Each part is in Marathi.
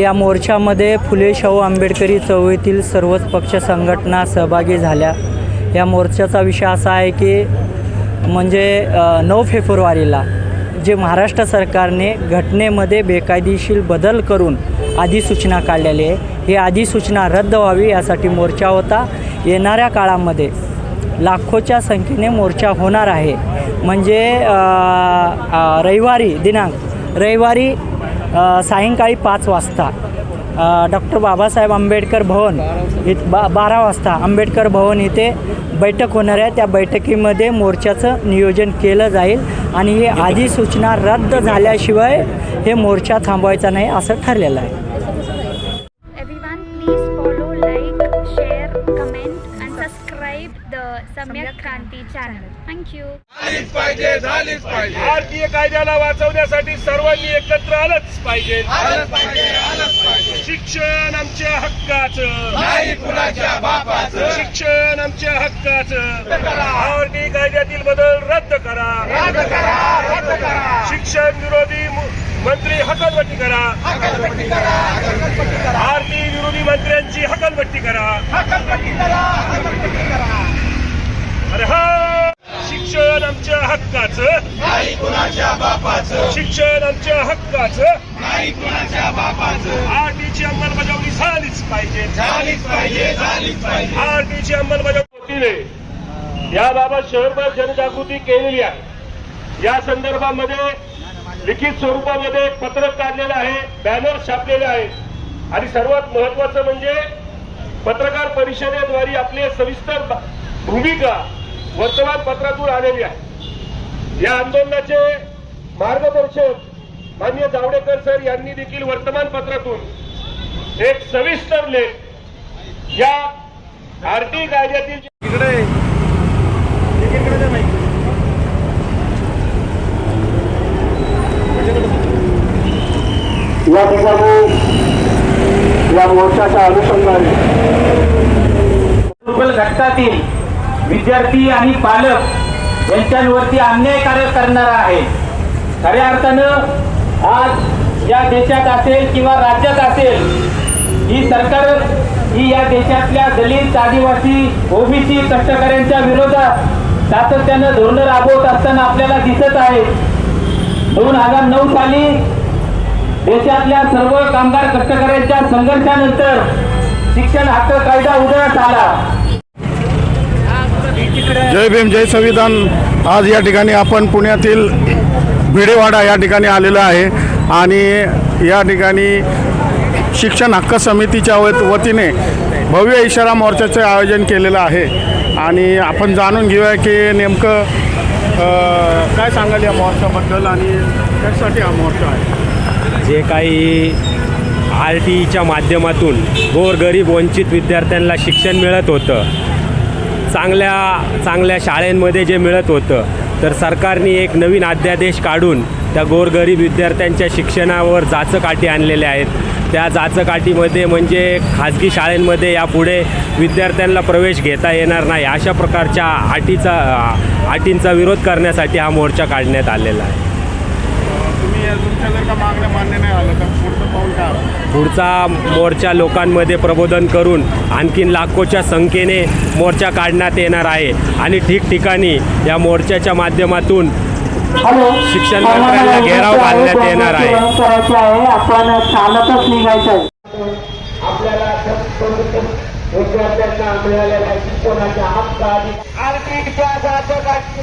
या मोर्चामध्ये फुले शाहू आंबेडकरी चळवळीतील सर्वच पक्ष संघटना सहभागी झाल्या. या मोर्चाचा विषय असा आहे की म्हणजे नऊ फेब्रुवारीला जे महाराष्ट्र सरकारने घटनेमध्ये बेकायदेशीर बदल करून अधिसूचना काढलेली आहे ही अधिसूचना रद्द व्हावी यासाठी मोर्चा होता. येणाऱ्या काळामध्ये लाखोच्या संख्येने मोर्चा होणार आहे. म्हणजे रविवारी दिनांक रविवारी सायंकाळी पाच वाजता डॉक्टर बाबासाहेब आंबेडकर भवन इत बा बारा वाजता आंबेडकर भवन इथे बैठक होणार आहे. त्या बैठकीमध्ये मोर्चाचं नियोजन केलं जाईल आणि ही अधिसूचना रद्द झाल्याशिवाय हे मोर्चा थांबवायचा नाही असं ठरलेलं आहे. Kranti channel. Thank you. झालीच पाहिजे झालीच पाहिजे. भारतीय कायद्याला वाचवण्यासाठी सर्वांनी एकत्र आलंच पाहिजे. आलंच पाहिजे आलंच पाहिजे. शिक्षण आमच्या हक्काचं. नाही कुणाच्या बापाचं. शिक्षण आमच्या हक्काचं. भारतीय कायद्यातील बदल रद्द करा. रद्द करा रद्द करा. शिक्षण विरोधी मंत्री हकलपट्टी करा हकालपट्टी करा. भारतीय विरोधी मंत्र्यांची हकलपट्टी करा. हकालपट्टी करा हकालपट्टी करा. अरे हा! शिक्षण आमच्या हक्काचं. नाही कुणाच्या बापाचं. शिक्षण आमच्या हक्काचं. नाही कुणाच्या बापाचं. आरटीची अंमलबजावणी झालीच पाहिजे. झालीच पाहिजे झालीच पाहिजे. आरटीची अंमलबजावणी याबाबत शहरभर जनजागृती केलेली आहे. या संदर्भामध्ये लिखित स्वरूपामध्ये एक पत्रक काढलेलं आहे बॅनर छापलेले आहे. आणि सर्वात महत्वाचं म्हणजे पत्रकार परिषदेद्वारे आपली सविस्तर भूमिका वर्तमानपत्रातून आलेली आहे. या आंदोलनाचे मार्गदर्शक मान्य जावडेकर सर यांनी देखील वर्तमानपत्रातून एक सविस्तर लेख या भारतीय कायद्यातील इकडे. या. ठिकाणी या मोर्चाच्या अनुषंगाने घटकातील विद्यार्थी आणि पालक यांच्यावरती अन्यायकारक करणारा आहे. खऱ्या अर्थानं आज या देशात असेल किंवा राज्यात असेल ही सरकार ही या देशातल्या दलित आदिवासी ओबीसी कष्टकऱ्यांच्या विरोधात सातत्यानं धोरणं राबवत असताना आपल्याला दिसत आहे. दोन हजार नऊ साली देशातल्या सर्व कामगार कष्टकऱ्यांच्या संघर्षानंतर शिक्षण हक्क कायदा उदयास आला. जय भीम जय संविधान. आज या ठिकाणी आपण पुण्यातील भिडेवाडा या ठिकाणी आलेलो आहे आणि या ठिकाणी शिक्षण हक्क समितीच्या वत- वतीने भव्य इशारा मोर्चाचे आयोजन केलेलं आहे. आणि आपण जाणून घेऊया की नेमकं काय सांगाल या मोर्चाबद्दल आणि कशासाठी हा मोर्चा आहे? जे काही आर टी ईच्या माध्यमातून गोरगरीब वंचित विद्यार्थ्यांना शिक्षण मिळत होतं चांगल्या चांगल्या शाळेंमध्ये जे मिळत होतं तर सरकारने एक नवीन अध्यादेश काढून त्या गोरगरीब विद्यार्थ्यांच्या शिक्षणावर जाचकाठी आणलेल्या आहेत. त्या जाचकाठीमध्ये म्हणजे खाजगी शाळेंमध्ये यापुढे विद्यार्थ्यांना प्रवेश घेता येणार नाही अशा प्रकारच्या अटीचा अटींचा विरोध करण्यासाठी हा मोर्चा काढण्यात आलेला आहे. तुम्ही तुमच्या जर का मागण्या मान्य नाही आलं का पुढचं मोर्चा लोकांमध्ये प्रबोधन करून आणखीन लाखोच्या संख्येने मोर्चा काढण्यात येणार आहे आणि ठिकठिकाणी या मोर्चाच्या माध्यमातून शिक्षण मंत्र्यांना घेराव घालण्यात येणार आहे करायचे आहे आपण चालतच निघायचं आहे आपल्याला विद्यार्थ्यांना मिळालेल्या शिक्षणाच्या हक्क आणि आर्थिकच्या जाचकाची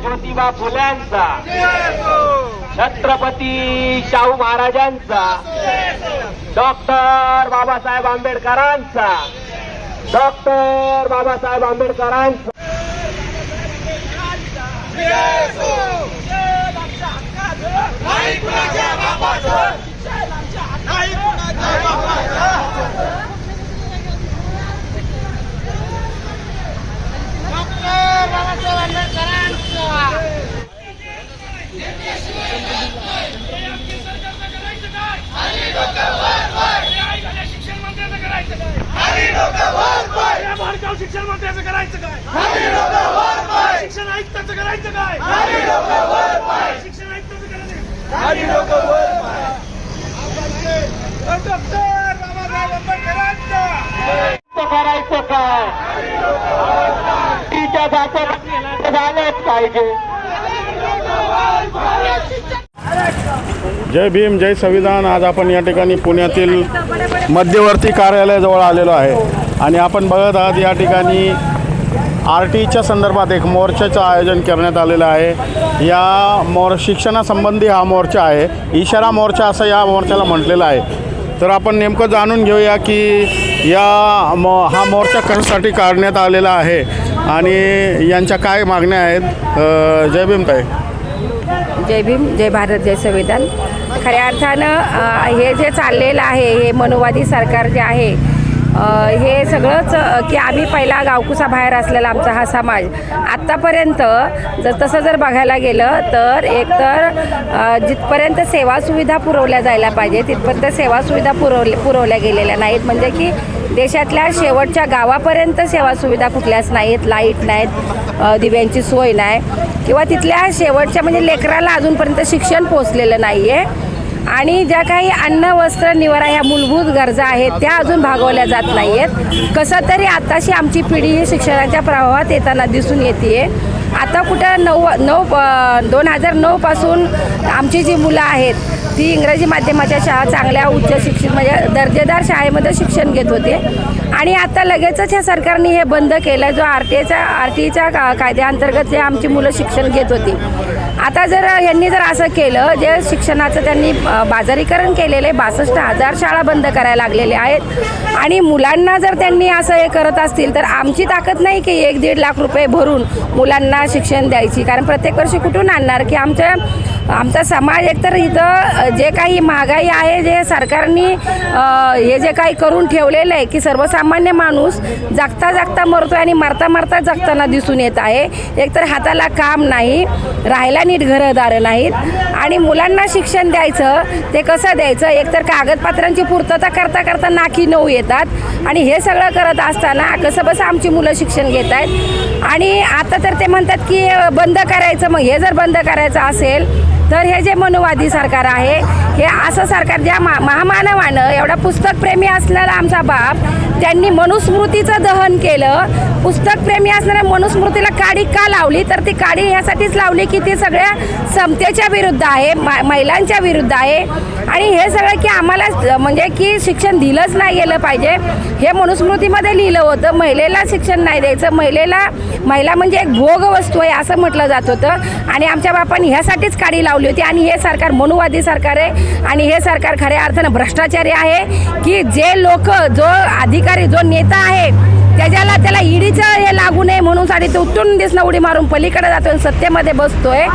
ज्योतिबा फुल्यांचा. छत्रपती शाहू महाराजांचा. डॉक्टर बाबासाहेब आंबेडकरांचा. डॉक्टर बाबासाहेब आंबेडकरांचा. शिक्षण मंत्र्याचं करायचं काय? शिक्षण आयुक्ताचं करायचं काय? शिक्षण आयुक्ताचं करायचं डॉक्टर बाबासाहेब आंबेडकरांचं करायचं काय? तिच्या झालंच पाहिजे. जय भीम जय संविधान. आज आपण या ठिकाणी पुण्यातील मध्यवर्ती कार्यालयाजवळ आलेलो आहे. आणि आपण बघत आहात या ठिकाणी आर टीच्या संदर्भात एक मोर्चाचं आयोजन करण्यात आलेलं आहे. या मोर शिक्षणासंबंधी हा मोर्चा आहे. इशारा मोर्चा असं या मोर्चाला म्हटलेलं आहे. तर आपण नेमकं जाणून घेऊया की या मो हा मोर्चा कशासाठी काढण्यात आलेला आहे आणि यांच्या काय मागण्या आहेत? जय भीम ताई. जय भीम जय भारत जय संविधान. खऱ्या अर्थानं हे जे चाललेलं आहे हे मनोवादी सरकार जे आहे हे सगळंच की आम्ही पहिला गावकुसा बाहेर असलेला आमचा हा समाज. आत्तापर्यंत जर तसं जर बघायला गेलं तर एकतर जिथपर्यंत सेवा सुविधा पुरवल्या जायला पाहिजे तिथपर्यंत सेवा सुविधा पुरवले पुरवल्या गेलेल्या नाहीत. म्हणजे की देशातल्या शेवटच्या गावापर्यंत सेवा सुविधा कुठल्याच नाहीत लाइट नाहीत दिव्यांची सोय नाही. किंवा तिथल्या शेवटच्या म्हणजे लेकराला अजूनपर्यंत शिक्षण पोचलेलं नाही आहे आणि ज्या काही अन्न वस्त्र निवारा ह्या मूलभूत गरजा आहेत त्या अजून भागवल्या जात नाही आहेत कसं तरी आताशी आमची पिढी ही शिक्षणाच्या प्रवाहात येताना दिसून येते आता कुठं नऊ नऊ दोन हजार नऊपासून आमची जी मुलं आहेत ती इंग्रजी माध्यमाच्या शाळा चांगल्या उच्च शिक्षित म्हणजे दर्जेदार शाळेमध्ये शिक्षण घेत होते. आणि आता लगेचच ह्या सरकारने हे बंद केलं जो आर टी एचा आर टी ईच्या का कायद्याअंतर्गत जे आमची मुलं शिक्षण घेत होती. आता जर यांनी जर असं केलं जे शिक्षणाचं त्यांनी बाजारीकरण केलेलं आहे बासष्ट हजार शाळा बंद करायला लागलेल्या आहेत आणि मुलांना जर त्यांनी असं हे करत असतील तर आमची ताकद नाही की एक दीड लाख रुपये भरून मुलांना शिक्षण द्यायची. कारण प्रत्येक वर्षी कुठून आणणार की आमच्या आमचा समाज एकतर इथं जे काही महागाई आहे जे सरकारने हे जे काही करून ठेवलेलं आहे की सर्वसामान्य माणूस जगता जगता मरतो आणि मरता मरता जगताना दिसून येत आहे. एकतर हाताला काम नाही राहायला नीट घरदारं नाहीत. आणि मुलांना शिक्षण द्यायचं ते कसं द्यायचं? एकतर कागदपत्रांची पूर्तता करता करता नाकी नऊ येतात. आणि हे सगळं करत असताना कसं बसं आमची मुलं शिक्षण घेत आहेत. आणि आता तर ते म्हणतात की बंद करायचं. मग हे जर बंद करायचं असेल तर हे जे मनुवादी सरकार आहे हे असं सरकार ज्या मा महामानवानं एवढा पुस्तकप्रेमी असलेला आमचा बाप त्यांनी मनुस्मृतीचं दहन केलं. पुस्तकप्रेमी असणाऱ्या मनुस्मृतीला काडी का लावली? तर ती काडी ह्यासाठीच लावली की ती सगळ्या समतेच्या विरुद्ध आहे महिलांच्या विरुद्ध आहे. आणि हे सगळं की आम्हाला म्हणजे की शिक्षण दिलंच नाही गेलं पाहिजे. हे मनुस्मृतीमध्ये लिहिलं होतं महिलेला शिक्षण नाही द्यायचं. महिलेला महिला म्हणजे एक भोग वस्तू आहे असं म्हटलं जात होतं. आणि आमच्या बापांनी ह्यासाठीच काडी लावली होती. आणि हे सरकार मनुवादी सरकार आहे. आणि हे सरकार खऱ्या अर्थानं भ्रष्टाचारी आहे. की जे लोक जो अधिकारी जो नेता आहे त्याच्याला त्याला ईडीचं हे लागू नये म्हणून साठी ते उठून दिसणं उडी मारून पलीकडे जातोय आणि सत्तेमध्ये बसतोय.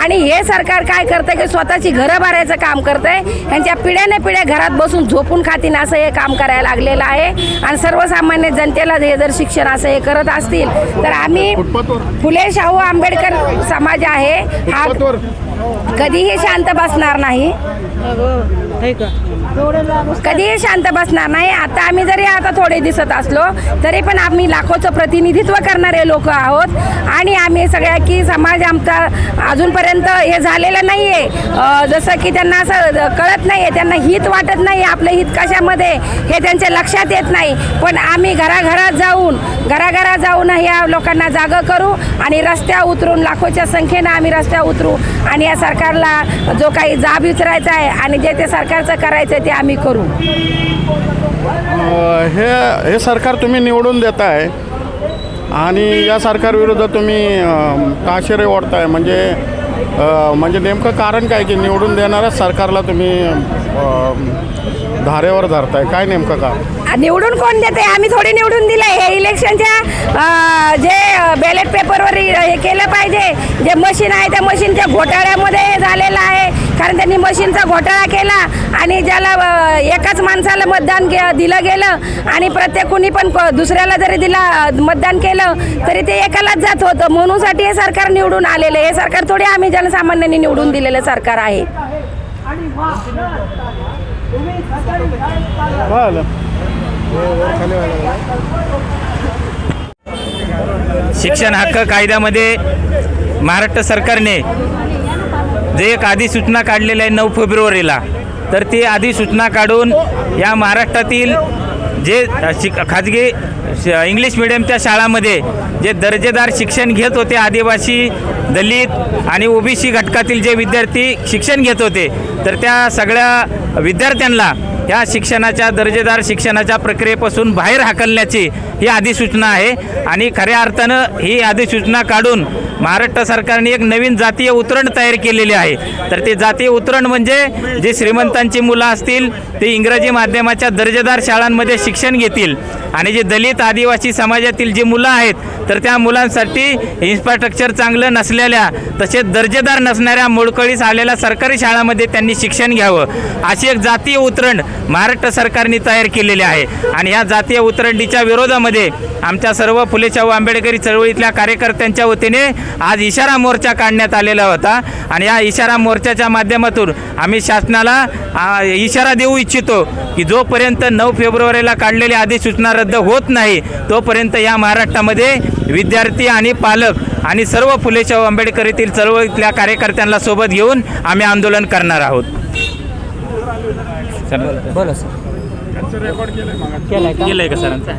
आणि हे सरकार काय करतंय की स्वतःची घरं भरायचं काम करतंय. यांच्या पिढ्याने पिढ्या घरात बसून झोपून खातीन असं हे काम करायला लागलेलं आहे. आणि सर्वसामान्य जनतेला हे जर शिक्षण असं हे करत असतील तर आम्ही फुले शाहू आंबेडकर समाज आहे. हा कधीही शांत बसणार नाही. कधीही शांत बसणार नाही. आता आम्ही जरी आता थोडे दिसत असलो तरी पण आम्ही लाखोचं प्रतिनिधित्व करणारे लोक आहोत. आणि आम्ही सगळ्या की समाज आमचा अजूनपर्यंत हे झालेलं नाही आहे जसं की त्यांना असं कळत नाही आहे त्यांना हित वाटत नाही आपलं हित कशामध्ये हे त्यांच्या लक्षात येत नाही. पण आम्ही घराघरात जाऊन घराघरात जाऊन ह्या लोकांना जागं करू आणि रस्त्या उतरून लाखोच्या संख्येनं आम्ही रस्त्या उतरू. आणि या सरकारला जो काही जाब विचारायचा आहे आणि जे ते सरकारचं करायचं आहे ते आम्ही करू. अ, हे हे सरकार तुम्ही निवडून देताय आणि या सरकारविरुद्ध तुम्ही अ, ताशेरे ओढताय? म्हणजे अ, म्हणजे नेमकं कारण काय की निवडून देणाऱ्याच सरकारला तुम्ही अ, धारेवर धरताय? काय नेमकं का निवडून कोण देते आम्ही थोडी निवडून दिलंय. हे इलेक्शनच्या अं, जे हे केलं पाहिजे. जे मशीन आहे त्या मशीनच्या घोटाळ्यामध्ये हे झालेलं आहे. कारण त्यांनी मशीनचा घोटाळा केला आणि ज्याला एकाच माणसाला मतदान के- दिलं गेलं आणि प्रत्येक कुणी पण दुसऱ्याला जरी दिला मतदान केलं तरी ते एकालाच जात होतं. म्हणूनसाठी हे सरकार निवडून आलेलं हे सरकार थोडी आम्ही जनसामान्यांनी निवडून दिलेलं सरकार आहे. शिक्षण हक्क कायद्यामध्ये महाराष्ट्र सरकारने जे एक अधिसूचना काढलेलं आहे नऊ फेब्रुवारीला तर ती अधिसूचना काढून या महाराष्ट्रातील जे शिक खाजगी श- इंग्लिश मिडियमच्या शाळामध्ये जे दर्जेदार शिक्षण घेत होते आदिवासी दलित आणि ओबीसी घटकातील जे विद्यार्थी शिक्षण घेत होते तर त्या सगळ्या विद्यार्थ्यांना या शिक्षणाच्या दर्जेदार शिक्षणाच्या प्रक्रियेपासून बाहेर हाकलण्याची ही अधिसूचना आहे. आणि खऱ्या अर्थानं ही अधिसूचना काढून महाराष्ट्र सरकारने एक नवीन जातीय उतरण तयार केलेले आहे. तर ते जातीय उतरण म्हणजे जे श्रीमंतांची मुलं असतील ते इंग्रजी माध्यमाच्या दर्जेदार शाळांमध्ये शिक्षण घेतील. आणि जे दलित आदिवासी समाजातील जी मुलं आहेत तर त्या मुलांसाठी इन्फ्रास्ट्रक्चर चांगलं नसलेल्या तसेच दर्जेदार नसणाऱ्या मोडकळीस आलेल्या सरकारी शाळामध्ये त्यांनी शिक्षण घ्यावं. अशी एक जातीय उतरण महाराष्ट्र सरकारने तयार केलेली आहे. आणि या जातीय उतरंडीच्या विरोधामध्ये आमच्या सर्व फुले शाहू आंबेडकरी चळवळीतल्या कार्यकर्त्यांच्या वतीने आज इशारा मोर्चा काढण्यात आलेला होता. आणि या इशारा मोर्चाच्या माध्यमातून आम्ही शासनाला इशारा देऊ इच्छितो की जोपर्यंत नऊ फेब्रुवारीला काढलेली अधिसूचना रद्द होत नाही तोपर्यंत या महाराष्ट्रामध्ये विद्यार्थी आणि पालक आणि सर्व फुले शाहू आंबेडकरीतील चळवळीतल्या कार्यकर्त्यांना सोबत घेऊन आम्ही आंदोलन करणार आहोत. बोला सर. का? सरांचं?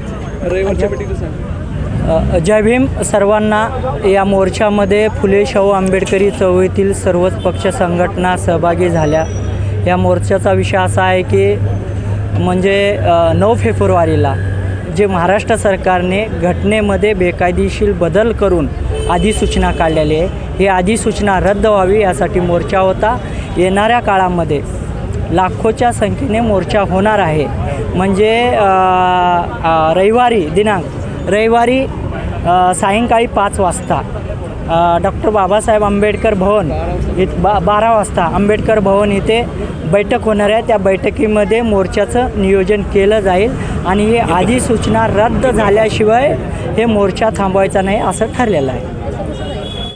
जय भीम. सर्वांना या मोर्चामध्ये फुले शाहू आंबेडकरी चळवळीतील सर्वच पक्ष संघटना सहभागी झाल्या. या मोर्चाचा विषय असा आहे की म्हणजे नऊ फेब्रुवारीला जे महाराष्ट्र सरकारने घटनेमध्ये बेकायदेशीर बदल करून अधिसूचना काढलेली आहे. ही अधिसूचना रद्द व्हावी यासाठी मोर्चा होता. येणाऱ्या काळामध्ये लाखोच्या संख्येने मोर्चा होणार आहे. म्हणजे रविवारी दिनांक रविवारी सायंकाळी पाच वाजता डॉक्टर बाबासाहेब आंबेडकर भवन इथ बा बारा वाजता आंबेडकर भवन इथे बैठक होणार आहे. त्या बैठकीमध्ये मोर्चाचं नियोजन केलं जाईल आणि ही अधिसूचना रद्द झाल्याशिवाय हे मोर्चा थांबवायचा नाही असं ठरलेलं आहे.